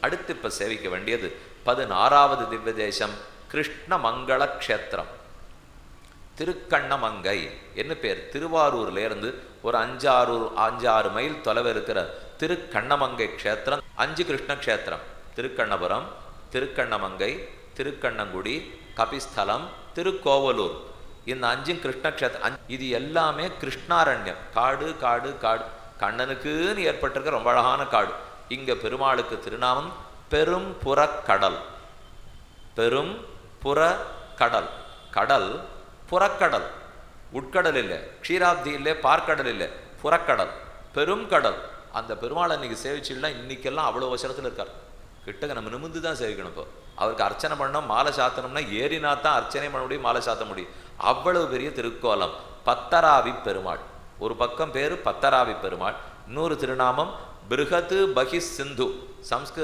அடுத்து இப்ப சேவிக்க வேண்டியது பதினாறாவது திவ்ய தேசம் கிருஷ்ணமங்கள க்ஷேத்திரம் திருக்கண்ணமங்கை என்ன பேர்? திருவாரூர்ல இருந்து ஒரு அஞ்சாறு அஞ்சாறு மைல் தொலைவு இருக்கிற திருக்கண்ணமங்கை க்ஷேத்திரம் அஞ்சு கிருஷ்ண க்ஷேத்திரம் திருக்கண்ணபுரம் திருக்கண்ணமங்கை திருக்கண்ணங்குடி கபிஸ்தலம் திருக்கோவலூர். இந்த அஞ்சும் கிருஷ்ண க்ஷேத்திரம் இது எல்லாமே கிருஷ்ணாரண்யம். காடு காடு காடு. கண்ணனுக்குன்னு ஏற்பட்டிருக்க ரொம்ப அழகான காடு. இங்க பெருமாளுக்கு திருநாமம் பெரும் புறக்கடல். பெரும் புற கடல் கடல் புறக்கடல். உட்கடல் இல்லை க்ஷீராப்தி இல்லை பார்க்கடல் இல்லை புறக்கடல். பெரும் கடல். அந்த பெருமாளை இன்றைக்கி சேவிச்சுலாம் இன்னைக்கெல்லாம் அவ்வளோ வசனத்தில் இருக்கார். கிட்டக்க நம்ம நிமிந்து தான் சேவிக்கணும் இப்போ. அவருக்கு அர்ச்சனை பண்ணோம் மாலை சாத்தணும்னா ஏறினா தான் அர்ச்சனை பண்ண முடியும் மாலை சாத்த முடியும். அவ்வளவு பெரிய திருக்கோலம். பத்தராவி பெருமாள். ஒரு பக்கம் பேர் பத்தராவி பெருமாள். இன்னொரு திருநாமம் பிருகத்து பஹிஸ் சிந்து. சம்ஸ்கிருத